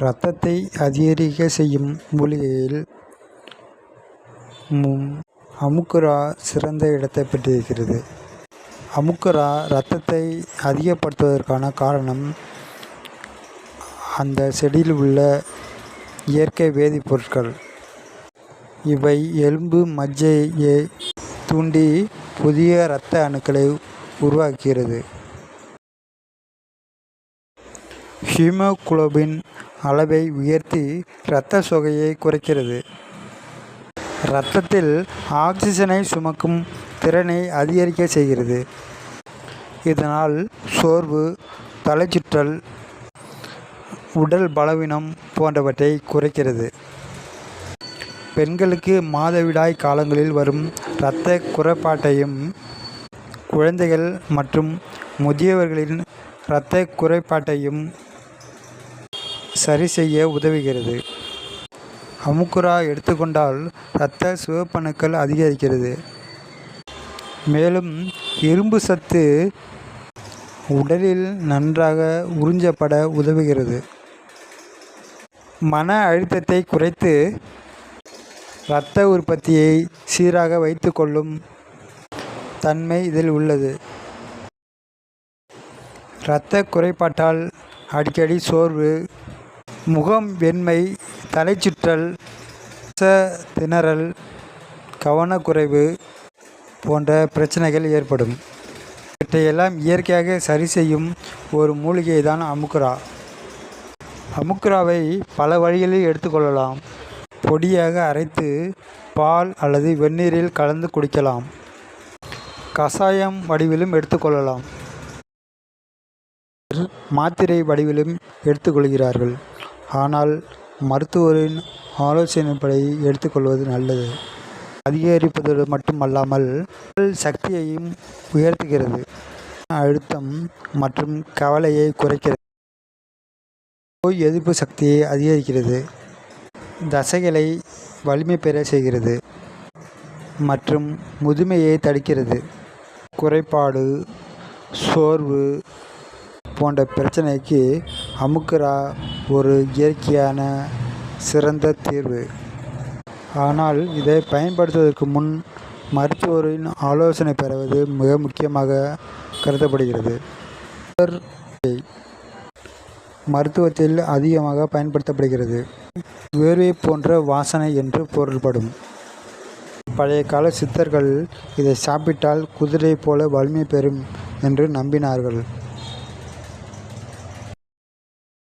இரத்தத்தை அதிகரிக்க செய்யும் மூலிகையில் அமுக்குரா சிறந்த இடத்தை பெற்றிருக்கிறது. அமுக்குரா இரத்தத்தை அதிகப்படுத்துவதற்கான காரணம் அந்த செடியில் உள்ள இயற்கை வேதிப்பொருட்கள். இவை எலும்பு மஜ்ஜையை தூண்டி புதிய இரத்த அணுக்களை உருவாக்குகிறது. ஹீமோகுளோபின் அளவை உயர்த்தி இரத்த சோகையை குறைக்கிறது. இரத்தத்தில் ஆக்சிஜனை சுமக்கும் திறனை அதிகரிக்க செய்கிறது. இதனால் சோர்வு தலைச்சுற்றல் உடல் பலவீனம் போன்றவற்றை குறைக்கிறது. பெண்களுக்கு மாதவிடாய் காலங்களில் வரும் இரத்த குறைபாட்டையும் குழந்தைகள் மற்றும் முதியவர்களின் இரத்த குறைபாட்டையும் சரிசெய்ய உதவுகிறது. அமுக்குரா எடுத்துக்கொண்டால் இரத்த சிவப்பணுக்கள் அதிகரிக்கிறது. மேலும் இரும்பு சத்து உடலில் நன்றாக உறிஞ்சப்பட உதவுகிறது. மன அழுத்தத்தை குறைத்து இரத்த உற்பத்தியை சீராக வைத்துக்கொள்ளும் தன்மை இதில் உள்ளது. இரத்த குறைபாட்டால் அடிக்கடி சோர்வு முகம் வெண்மை தலைச்சுற்றல் திணறல் கவனக்குறைவு போன்ற பிரச்சனைகள் ஏற்படும். இவற்றையெல்லாம் இயற்கையாக சரி செய்யும் ஒரு மூலிகை தான் அமுக்குரா அமுக்குராவை பல வழிகளில் எடுத்துக்கொள்ளலாம் பொடியாக அரைத்து பால் அல்லது வெந்நீரில் கலந்து குடிக்கலாம். கஷாயம் வடிவிலும் எடுத்துக்கொள்ளலாம் மாத்திரை வடிவிலும் எடுத்துக்கொள்கிறார்கள் ஆனால் மருத்துவரின் ஆலோசனைப்படி எடுத்துக்கொள்வது நல்லது. அதிகரிப்பதோடு மட்டுமல்லாமல் உடல் சக்தியையும் உயர்த்துகிறது. அழுத்தம் மற்றும் கவலையை குறைக்கிறது. நோய் எதிர்ப்பு சக்தியை அதிகரிக்கிறது. தசைகளை வலிமை பெற செய்கிறது மற்றும் முதுமையை தடுக்கிறது. குறைபாடு சோர்வு போன்ற பிரச்சனைக்கு அமுக்குரா ஒரு இயற்கையான சிறந்த தீர்வு. ஆனால் இதை பயன்படுத்துவதற்கு முன் மருத்துவரின் ஆலோசனை பெறுவது மிக முக்கியமாக கருதப்படுகிறது. மருத்துவத்தில் அதிகமாக பயன்படுத்தப்படுகிறது. வேர்வை போன்ற வாசனை என்று பொருள்படும். பழைய கால சித்தர்கள் இதை சாப்பிட்டால் குதிரை போல வலிமை பெறும் என்று நம்பினார்கள்.